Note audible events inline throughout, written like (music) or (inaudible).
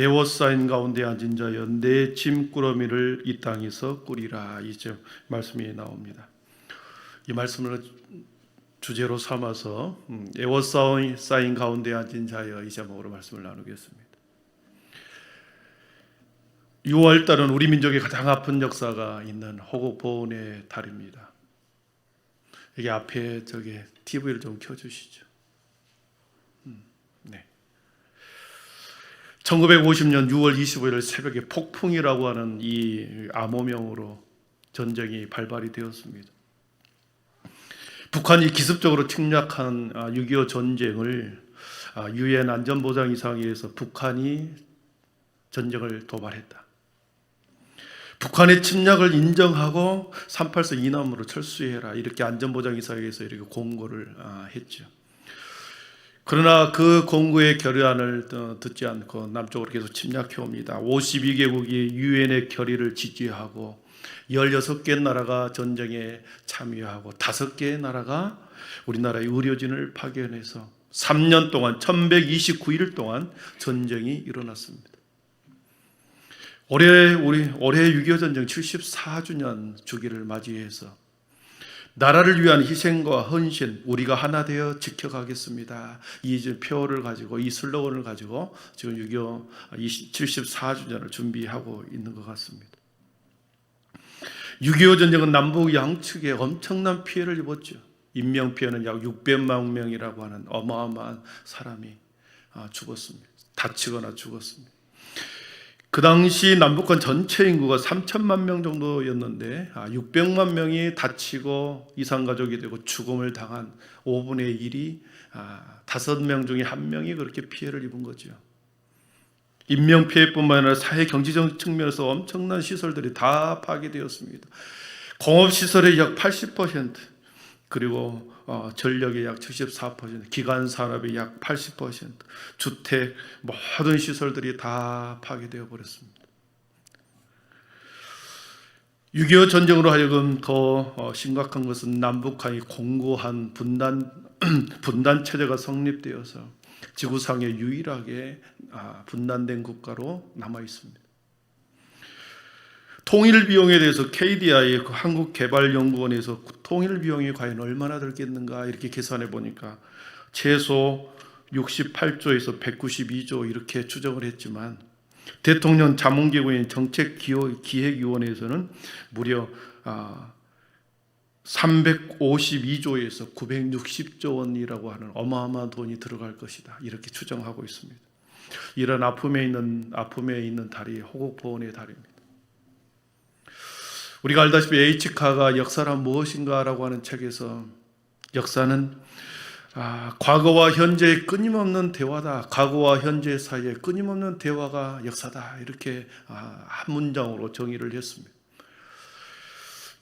에워싸인 가운데 앉은 자여 내 짐꾸러미를 이 땅에서 꾸리라 이제 말씀이 나옵니다. 이 말씀을 주제로 삼아서 음, 에워싸인 가운데 앉은 자여 이 제목으로 말씀을 나누겠습니다. 6월 달은 우리 민족의 가장 아픈 역사가 있는 호국 보훈의 달입니다. 여기 앞에 저기 TV를 좀 켜주시죠. 음, 네. 1950년 6월 25일 새벽에 폭풍이라고 하는 이 암호명으로 전쟁이 발발이 되었습니다. 북한이 기습적으로 침략한 6.25 전쟁을 아, 유엔 안전보장이상회에서 북한이 전쟁을 도발했다. 북한의 침략을 인정하고 38서 이남으로 철수해라 이렇게 안전보장이사회에서 이렇게 공고를 아, 했죠. 그러나 그 공고의 결의안을 어, 듣지 않고 남쪽으로 계속 침략해 옵니다. 52개국이 유엔의 결의를 지지하고 16개 나라가 전쟁에 참여하고 5개의 나라가 우리나라의 의료진을 파견해서 3년 동안 1129일 동안 전쟁이 일어났습니다. 올해 우리 올해 6.25 전쟁 74주년 주기를 맞이해서 나라를 위한 희생과 헌신 우리가 하나 되어 지켜가겠습니다. 이 표를 가지고 이 슬로건을 가지고 지금 6.25 74주년을 준비하고 있는 것 같습니다. 6.25 전쟁은 남북 양측에 엄청난 피해를 입었죠. 인명 피해는 약 600만 명이라고 하는 어마어마한 사람이 아, 죽었습니다. 다치거나 죽었습니다. 그 당시 남북한 전체 인구가 3천만 명 정도였는데 600만 명이 다치고 이상 가족이 되고 죽음을 당한 5분의 1이 5명 중에 1명이 그렇게 피해를 입은 거죠. 인명 피해뿐만 아니라 사회 경제적 측면에서 엄청난 시설들이 다 파괴되었습니다. 공업 시설의 약 80% 그리고 어, 전력의 약 74%, 기간 산업의 약 80%, 주택 모든 시설들이 다 파괴되어 버렸습니다. 6.25 전쟁으로 하여금 더 어, 심각한 것은 남북한이 공고한 분단 (clears throat) 분단 체제가 성립되어서 지구상에 유일하게 아, 분단된 국가로 남아 있습니다. 통일 비용에 대해서 KDI 그 한국개발연구원에서 통일 비용이 과연 얼마나 들겠는가 이렇게 계산해 보니까 최소 68조에서 192조 이렇게 추정을 했지만 대통령 자문기구인 정책기획위원회에서는 무려 352조에서 960조 원이라고 하는 어마어마한 돈이 들어갈 것이다 이렇게 추정하고 있습니다. 이런 아픔에 있는 아픔에 있는 달이 호국보훈의 달입니다. 우리가 알다시피 H카가 역사란 무엇인가라고 하는 책에서 역사는 아, 과거와 현재의 끊임없는 대화다. 과거와 현재 사이에 끊임없는 대화가 역사다. 이렇게 아, 한 문장으로 정의를 했습니다.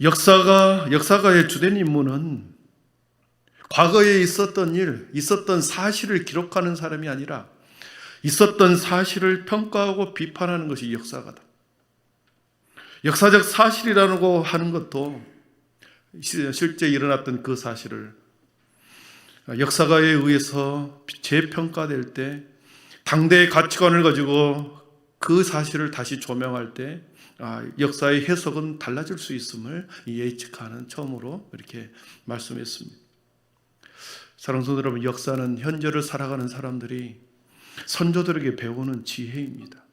역사가 역사가의 주된 임무는 과거에 있었던 일, 있었던 사실을 기록하는 사람이 아니라 있었던 사실을 평가하고 비판하는 것이 역사가다. 역사적 사실이라고 하는 것도 실제 일어났던 그 사실을 역사가에 의해서 재평가될 때 당대의 가치관을 가지고 그 사실을 다시 조명할 때 아, 역사의 해석은 달라질 수 있음을 이 H카는 처음으로 이렇게 말씀했습니다. 사랑하는 여러분, 역사는 현재를 살아가는 사람들이 선조들에게 배우는 지혜입니다.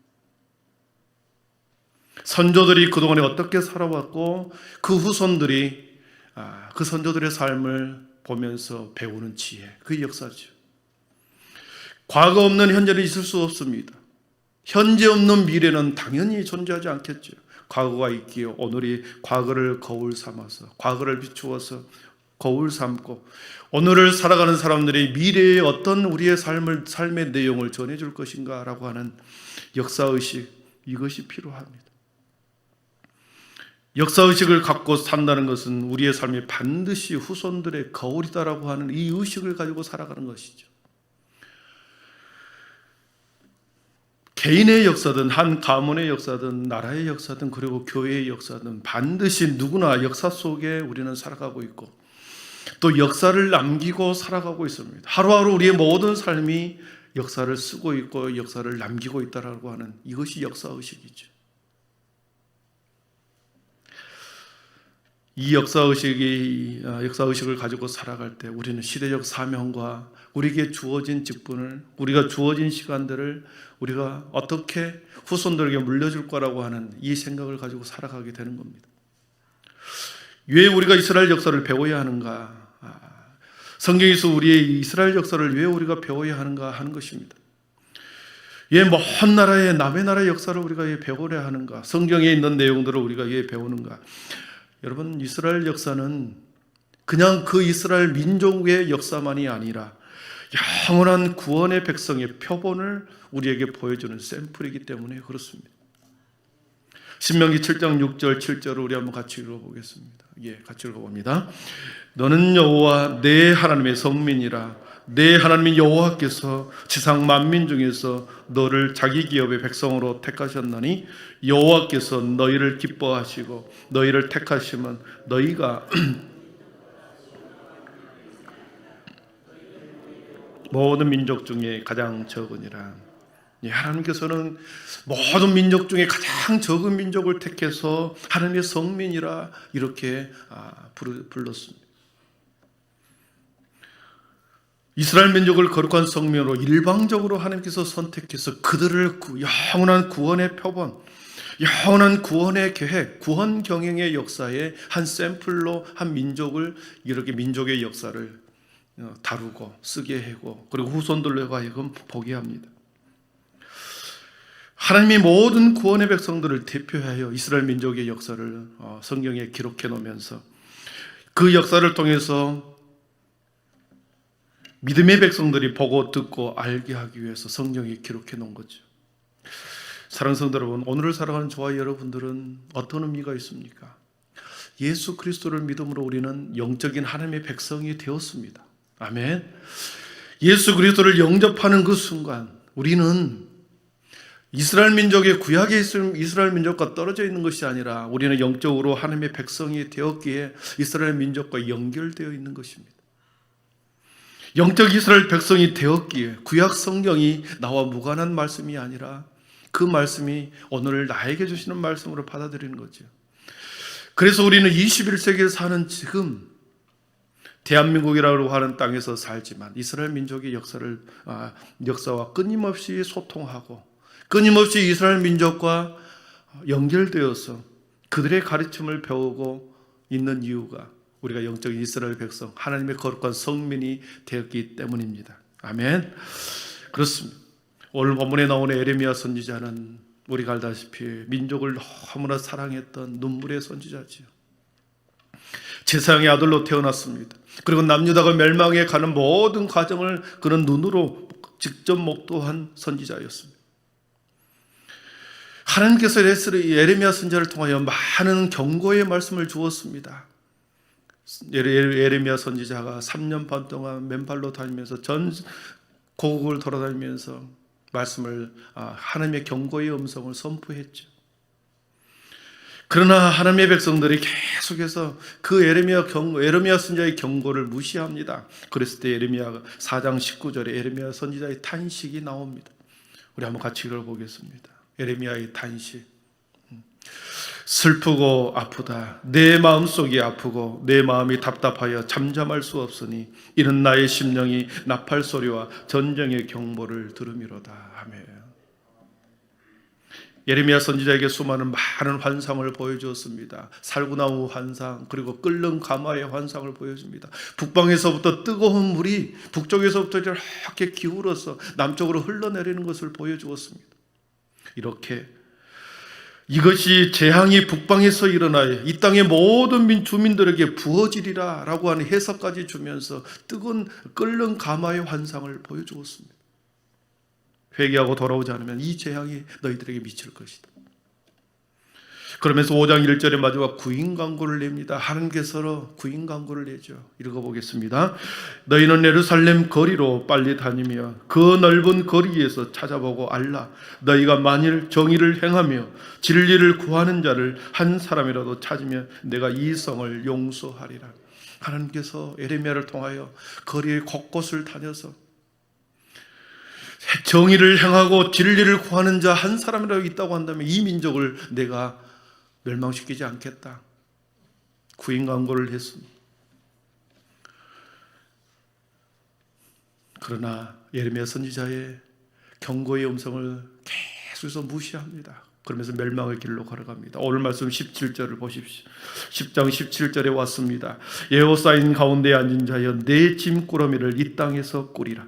선조들이 그동안에 어떻게 살아왔고 그 후손들이 아, 그 선조들의 삶을 보면서 배우는 지혜, 그 역사죠. 과거 없는 현재는 있을 수 없습니다. 현재 없는 미래는 당연히 존재하지 않겠죠. 과거가 있기에 오늘이 과거를 거울 삼아서 과거를 비추어서 거울 삼고 오늘을 살아가는 사람들이 미래의 어떤 우리의 삶을 삶의 내용을 전해 줄 것인가라고 하는 역사 의식 이것이 필요합니다. 역사의식을 갖고 산다는 것은 우리의 삶이 반드시 후손들의 거울이다라고 하는 이 의식을 가지고 살아가는 것이죠. 개인의 역사든 한 가문의 역사든 나라의 역사든 그리고 교회의 역사든 반드시 누구나 역사 속에 우리는 살아가고 있고 또 역사를 남기고 살아가고 있습니다. 하루하루 우리의 모든 삶이 역사를 쓰고 있고 역사를 남기고 있다라고 하는 이것이 역사 의식이죠. 이 역사 의식이 아, 역사 의식을 가지고 살아갈 때 우리는 시대적 사명과 우리에게 주어진 직분을 우리가 주어진 시간들을 우리가 어떻게 후손들에게 물려줄 거라고 하는 이 생각을 가지고 살아가게 되는 겁니다. 왜 우리가 이스라엘 역사를 배워야 하는가? 아, 성경에서 우리의 이스라엘 역사를 왜 우리가 배워야 하는가 하는 것입니다. 왜먼 나라의 남의 나라의 역사를 우리가 왜 배우려 하는가? 성경에 있는 내용들을 우리가 왜 배우는가? 여러분 이스라엘 역사는 그냥 그 이스라엘 민족의 역사만이 아니라 영원한 구원의 백성의 표본을 우리에게 보여주는 샘플이기 때문에 그렇습니다. 신명기 7장 6절 7절을 우리 한번 같이 읽어보겠습니다. 예, 같이 읽어봅니다. 너는 여호와 내 하나님의 성민이라 내 하나님인 여호와께서 지상 만민 중에서 너를 자기 기업의 백성으로 택하셨나니 여호와께서 너희를 기뻐하시고 너희를 택하시면 너희가 (clears throat) 모든 민족 중에 가장 적으니라. 예, 하나님께서는 모든 민족 중에 가장 적은 민족을 택해서 하나님의 성민이라 이렇게 아, 불렀습니다. 이스라엘 민족을 거룩한 성민으로 일방적으로 하나님께서 선택해서 그들을 구- 영원한 구원의 표본, 영원한 구원의 계획, 구원 경영의 역사의 한 샘플로 한 민족을 이렇게 민족의 역사를 어, 다루고 쓰게 하고 그리고 후손들로 하여금 보게 합니다. 하나님이 모든 구원의 백성들을 대표하여 이스라엘 민족의 역사를 어, 성경에 기록해 놓으면서 그 역사를 통해서 믿음의 백성들이 보고 듣고 알게 하기 위해서 성경에 기록해 놓은 거죠. 사랑하는 성도 여러분, 오늘을 살아가는 저와 여러분들은 어떤 의미가 있습니까? 예수 그리스도를 믿음으로 우리는 영적인 하나님의 백성이 되었습니다. 아멘. 예수 그리스도를 영접하는 그 순간 우리는 이스라엘 민족의 구약에 있을 이스라엘 민족과 떨어져 있는 것이 아니라 우리는 영적으로 하나님의 백성이 되었기에 이스라엘 민족과 연결되어 있는 것입니다. 영적 이스라엘 백성이 되었기에 구약 성경이 나와 무관한 말씀이 아니라 그 말씀이 오늘 나에게 주시는 말씀으로 받아들이는 거죠. 그래서 우리는 21세기에 사는 지금 대한민국이라고 하는 땅에서 살지만 이스라엘 민족의 역사를 아, 역사와 끊임없이 소통하고 끊임없이 이스라엘 민족과 연결되어서 그들의 가르침을 배우고 있는 이유가 우리가 영적인 이스라엘 백성 하나님의 거룩한 성민이 되었기 때문입니다. 아멘. 그렇습니다. 오늘 본문에 나오는 에레미야 선지자는 우리가 알다시피 민족을 너무나 사랑했던 눈물의 선지자지요. 제사장의 아들로 태어났습니다. 그리고 남유다가 멸망해 가는 모든 과정을 그는 눈으로 직접 목도한 선지자였습니다. 하나님께서 예레미야 선지자를 통하여 많은 경고의 말씀을 주었습니다. 예레미야 선지자가 3년 반 동안 맨발로 다니면서 전 고국을 돌아다니면서 말씀을 아, 하나님의 경고의 음성을 선포했죠. 그러나 하나님의 백성들이 계속해서 그 에레미야 경 에레미야 선지자의 경고를 무시합니다. 그랬을 때 에레미야 4장 19절에 에레미야 선지자의 탄식이 나옵니다. 우리 한번 같이 읽어 보겠습니다. 에레미야의 탄식. 슬프고 아프다. 내 마음속이 아프고 내 마음이 답답하여 잠잠할 수 없으니 이는 나의 심령이 나팔 소리와 전쟁의 경보를 들음이로다. 아멘. 예레미야 선지자에게 수많은 많은 환상을 보여주었습니다. 살구나무 환상 그리고 끓는 가마의 환상을 보여줍니다. 북방에서부터 뜨거운 물이 북쪽에서부터 이렇게 기울어서 남쪽으로 흘러내리는 것을 보여주었습니다. 이렇게 이것이 재앙이 북방에서 일어나요. 이 땅의 모든 민 주민들에게 부어지리라라고 하는 해석까지 주면서 뜨거운 끓는 가마의 환상을 보여주었습니다. 회개하고 돌아오지 않으면 이 재앙이 너희들에게 미칠 것이다. 그러면서 5장 1절의 마지막 구인 광고를 냅니다. 하나님께서 구인 광고를 내죠. 읽어보겠습니다. 너희는 예루살렘 거리로 빨리 다니며 그 넓은 거리에서 찾아보고 알라. 너희가 만일 정의를 행하며 진리를 구하는 자를 한 사람이라도 찾으면 내가 이 성을 용서하리라. 하나님께서 에레미야를 통하여 거리의 곳곳을 다녀서 정의를 행하고 진리를 구하는 자 한 사람이라도 있다고 한다면 이 민족을 내가 멸망시키지 않겠다. 구인 광고를 했습니다. 그러나 예레미야 선지자의 경고의 음성을 계속해서 무시합니다. 그러면서 멸망의 길로 걸어갑니다. 오늘 말씀 17절을 보십시오. 10장 17절에 왔습니다. 예호사인 가운데 앉은 자여 내 짐꾸러미를 이 땅에서 꾸리라.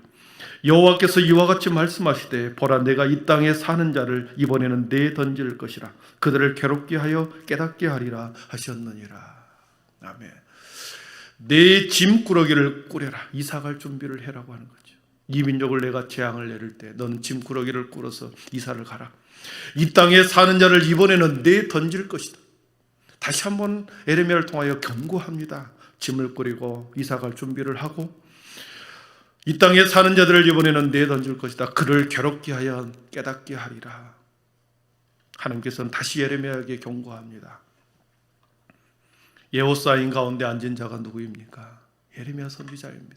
여호와께서 이와 같이 말씀하시되 보라 내가 이 땅에 사는 자를 이번에는 내 던질 것이라 그들을 괴롭게 하여 깨닫게 하리라 하셨느니라. 아멘. 내 짐꾸러기를 꾸려라. 이사 갈 준비를 해라고 하는 거죠. 이 민족을 내가 재앙을 내릴 때 너는 짐꾸러기를 꾸려서 이사를 가라. 이 땅에 사는 자를 이번에는 내 던질 것이다. 다시 한번 에레미야를 통하여 경고합니다. 짐을 꾸리고 이사 갈 준비를 하고 이 땅에 사는 자들을 이번에는 내 던질 것이다. 그를 괴롭게 하여 깨닫게 하리라. 하나님께서는 다시 예레미야에게 경고합니다. 예호사인 가운데 앉은 자가 누구입니까? 예레미야 선지자입니다.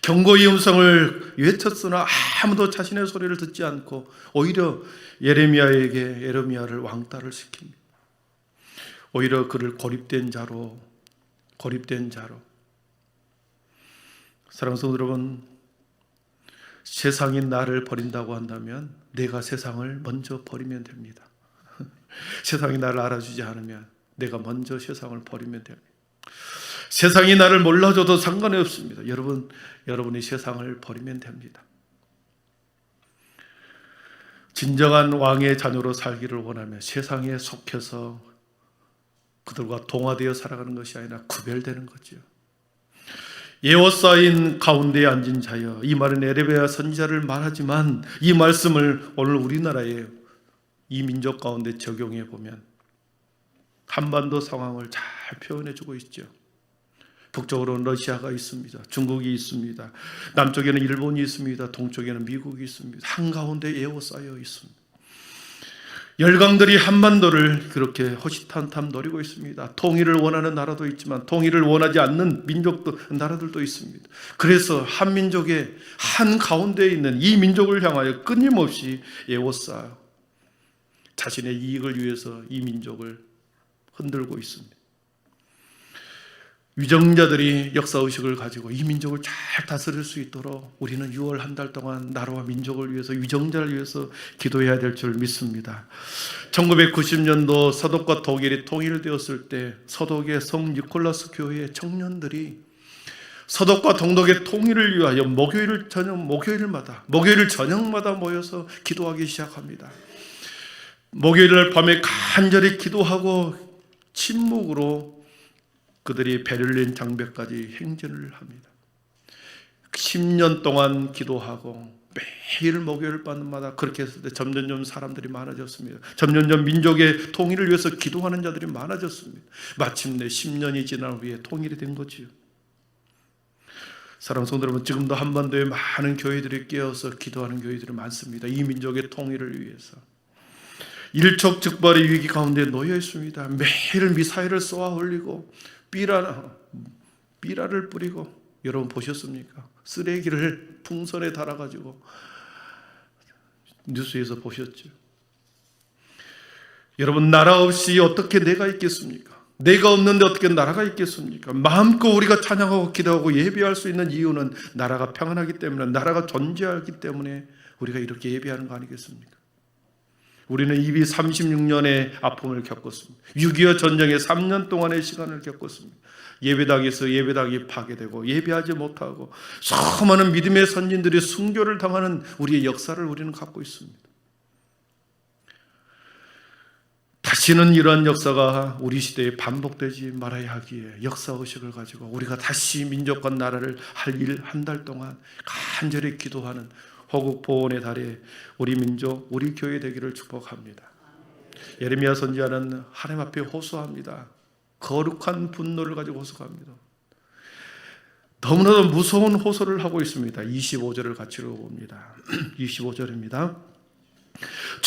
경고의 음성을 외쳤으나 아무도 자신의 소리를 듣지 않고 오히려 예레미야에게 예레미야를 왕따를 시킵니다. 오히려 그를 고립된 자로 고립된 자로 사랑하는 성도 여러분 세상이 나를 버린다고 한다면 내가 세상을 먼저 버리면 됩니다. (laughs) 세상이 나를 알아주지 않으면 내가 먼저 세상을 버리면 됩니다. 세상이 나를 몰라줘도 상관이 없습니다. 여러분, 여러분이 세상을 버리면 됩니다. 진정한 왕의 자녀로 살기를 원하면 세상에 속해서 그들과 동화되어 살아가는 것이 아니라 구별되는 거죠. 예워싸인 가운데에 앉은 자여 이 말은 에레베아 선지자를 말하지만 이 말씀을 오늘 우리나라의 이 민족 가운데 적용해 보면 한반도 상황을 잘 표현해 주고 있죠. 북쪽으로는 러시아가 있습니다. 중국이 있습니다. 남쪽에는 일본이 있습니다. 동쪽에는 미국이 있습니다. 한가운데 에워싸여 있습니다. 열강들이 한반도를 그렇게 호시탄탄 노리고 있습니다. 통일을 원하는 나라도 있지만 통일을 원하지 않는 민족도 나라들도 있습니다. 그래서 한 민족의 한 가운데에 있는 이 민족을 향하여 끊임없이 에워싸요. 자신의 이익을 위해서 이 민족을 흔들고 있습니다. 위정자들이 역사 의식을 가지고 이 민족을 잘 다스릴 수 있도록 우리는 6월 한 달 동안 나라와 민족을 위해서 위정자를 위해서 기도해야 될 줄 믿습니다. 1990년도 서독과 독일이 통일되었을 때 서독의 성 니콜라스 교회 청년들이 서독과 동독의 통일을 위하여 목요일 저녁 목요일마다 목요일 저녁마다 모여서 기도하기 시작합니다. 목요일 밤에 간절히 기도하고 침묵으로 그들이 베를린 장벽까지 행진을 합니다. 10년 동안 기도하고 매일 목요일 밤마다 그렇게 했을 때 점점점 사람들이 많아졌습니다. 점점점 민족의 통일을 위해서 기도하는 자들이 많아졌습니다. 마침내 10년이 지난 후에 통일이 된 거지요. 사랑하는 성도 여러분, 지금도 한반도에 많은 교회들이 깨어서 기도하는 교회들이 많습니다. 이 민족의 통일을 위해서. 일촉즉발의 위기 가운데 놓여 있습니다. 매일 미사일을 쏘아 올리고 삐라 삐라를 뿌리고 여러분 보셨습니까? 쓰레기를 풍선에 달아가지고 뉴스에서 보셨죠. 여러분 나라 없이 어떻게 내가 있겠습니까? 내가 없는데 어떻게 나라가 있겠습니까? 마음껏 우리가 찬양하고 기도하고 예배할 수 있는 이유는 나라가 평안하기 때문에 나라가 존재하기 때문에 우리가 이렇게 예배하는 거 아니겠습니까? 우리는 이미 36년의 아픔을 겪었습니다. 6.25 전쟁의 3년 동안의 시간을 겪었습니다. 예배당에서 예배당이 파괴되고 예배하지 못하고 수많은 믿음의 선진들이 순교를 당하는 우리의 역사를 우리는 갖고 있습니다. 다시는 이러한 역사가 우리 시대에 반복되지 말아야 하기에 역사 의식을 가지고 우리가 다시 민족과 나라를 할 일 한 달 동안 간절히 기도하는 호국 보훈의 달에 우리 민족, 우리 교회 되기를 축복합니다. 예레미야 선지자는 하나님 앞에 호소합니다. 거룩한 분노를 가지고 호소합니다. 너무나도 무서운 호소를 하고 있습니다. 25절을 같이 읽어봅니다. (clears throat) 25절입니다.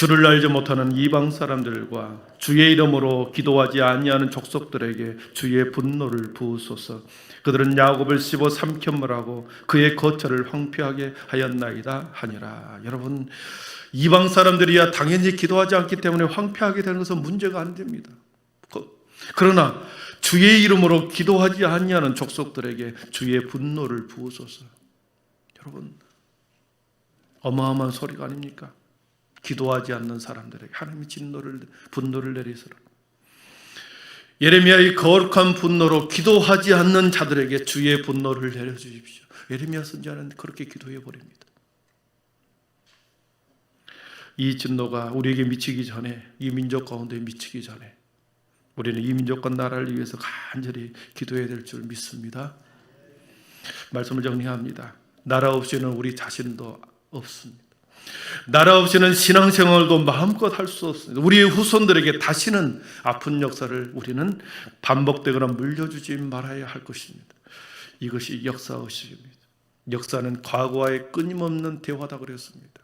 주를 알지 못하는 이방 사람들과 주의 이름으로 기도하지 아니하는 족속들에게 주의 분노를 부으소서. 그들은 야곱을 씹어 삼켰으라고 그의 거처를 황폐하게 하였나이다 하니라. 여러분 이방 사람들이야 당연히 기도하지 않기 때문에 황폐하게 되는 것은 문제가 안 됩니다. 그- 그러나 주의 이름으로 기도하지 아니하는 족속들에게 주의 분노를 부으소서. 여러분 어마어마한 소리가 아닙니까? 기도하지 않는 사람들에게 하나님의 진노를 분노를 내리시라. 예레미야의 거룩한 분노로 기도하지 않는 자들에게 주의 분노를 내려 주십시오. 예레미야 선지자는 그렇게 기도해 버립니다. 이 진노가 우리에게 미치기 전에 이 민족 가운데 미치기 전에 우리는 이 민족과 나라를 위해서 간절히 기도해야 될 줄 믿습니다. 말씀을 정리합니다. 나라 없이는 우리 자신도 없습니다. 나라 없이는 신앙생활도 마음껏 할 수 없습니다. 우리의 후손들에게 다시는 아픈 역사를 우리는 반복되거나 물려주지 말아야 할 것입니다. 이것이 역사의식입니다. 역사는 과거와의 끊임없는 대화다 그랬습니다.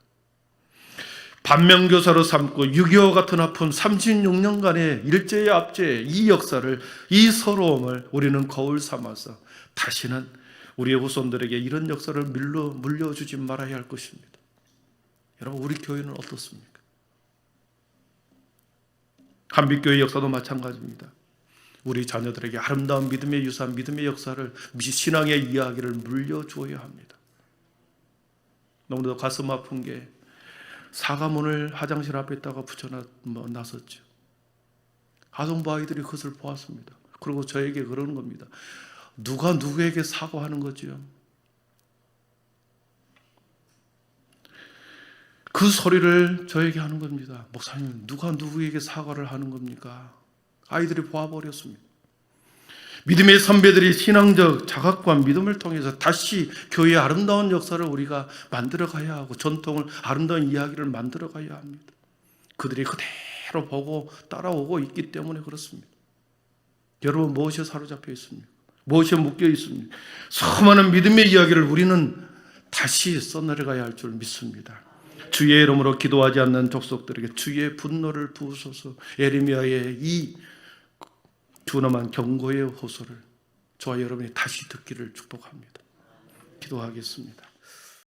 반면교사로 삼고 6.25 같은 아픔 36년간의 일제의 압제 이 역사를 이 서러움을 우리는 거울 삼아서 다시는 우리의 후손들에게 이런 역사를 물려, 물려주지 말아야 할 것입니다. 여러분 우리 교회는 어떻습니까? 한빛교회 역사도 마찬가지입니다. 우리 자녀들에게 아름다운 믿음의 유산, 믿음의 역사를 신앙의 이야기를 물려주어야 합니다. 너무나도 가슴 아픈 게 사과문을 화장실 앞에다가 붙여놨었죠. 아동부 아이들이 그것을 보았습니다. 그리고 저에게 그러는 겁니다. 누가 누구에게 사과하는 거죠? 그 소리를 저에게 하는 겁니다. 목사님, 누가 누구에게 사과를 하는 겁니까? 아이들이 보아버렸습니다. 믿음의 선배들이 신앙적 자각과 믿음을 통해서 다시 교회의 아름다운 역사를 우리가 만들어 가야 하고 전통을 아름다운 이야기를 만들어 가야 합니다. 그들이 그대로 보고 따라오고 있기 때문에 그렇습니다. 여러분 무엇에 사로잡혀 있습니까? 무엇에 묶여 있습니까? 수많은 믿음의 이야기를 우리는 다시 써내려가야 할 줄 믿습니다. 주의 이름으로 기도하지 않는 족속들에게 주의 분노를 부으소서 에르미야의 이 준엄한 경고의 호소를 저와 여러분이 다시 듣기를 축복합니다. 기도하겠습니다.